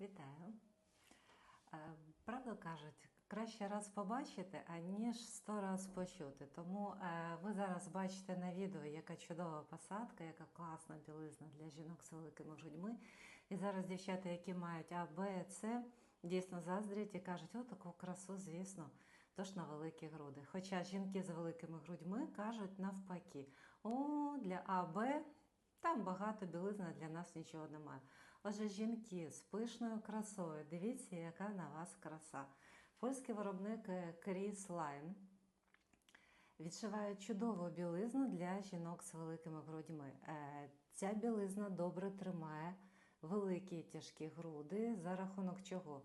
Вітаю. Е, Правду кажуть, краще раз побачити, аніж сто раз почути. Тому е, ви зараз бачите на відео, яка чудова посадка, яка класна білизна для жінок з великими грудьми. І зараз дівчата, які мають А, Б, С, дійсно заздрять і кажуть, о, таку красу, звісно, тож на великі груди. Хоча жінки з великими грудьми кажуть навпаки, о, для А, Б там багато білизни, для нас нічого немає. Отже, жінки з пишною красою, дивіться, яка на вас краса. Польський виробник е, Кріс Лайн відшиває чудову білизну для жінок з великими грудьми. Е, Ця білизна добре тримає великі тяжкі груди за рахунок чого?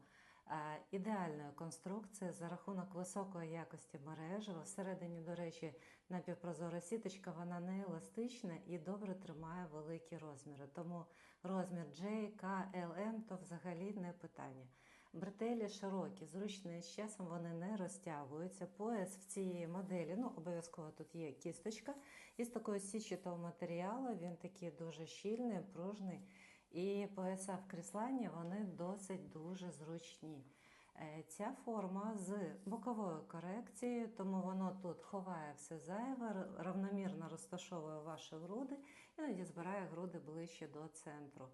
Ідеальної конструкції за рахунок високої якості мережева. Всередині, до речі, напівпрозора сіточка, вона не еластична і добре тримає великі розміри. Тому розмір J, K, L, M то взагалі не питання. Бретелі широкі, зручні, з часом вони не розтягуються. Пояс в цієї моделі, ну обов'язково тут є кісточка. Із такого січатого матеріалу він такий дуже щільний, пружний. І пояса в кріслані вони досить дуже зручні. Е, Ця форма з боковою корекцією, тому воно тут ховає все зайве, равномірно розташовує ваші груди, іноді збирає груди ближче до центру.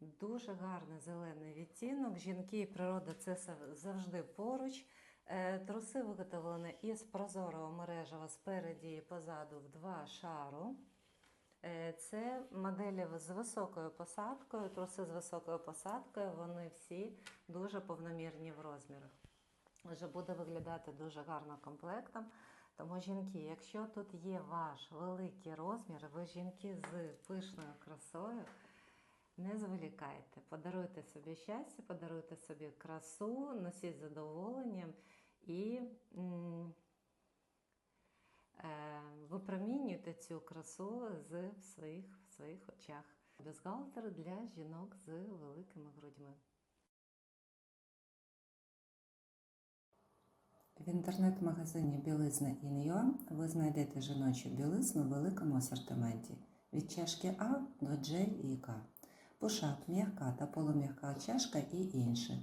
Дуже гарний зелений відтінок. Жінки і природа це завжди поруч. Е, Труси виготовлені із прозорого мережева спереді і позаду в два шару. Е, Це моделі з високою посадкою, труси з високою посадкою, вони всі дуже повномірні в розмірах. Вже буде виглядати дуже гарно комплектом. Тому, жінки, якщо тут є ваш великий розмір, ви жінки з пишною красою, не зволікайте, подаруйте собі щастя, подаруйте собі красу, носіть задоволенням і випромінюйте цю красу з своїх, в своїх очах. Бюстгальтер для жінок з великими грудьми. В інтернет-магазині Білизна Ін'Юа ви знайдете жіночу білизну в великому асортименті від чашки А до J і К, пушап, м'яка та полум'яка чашка і інше.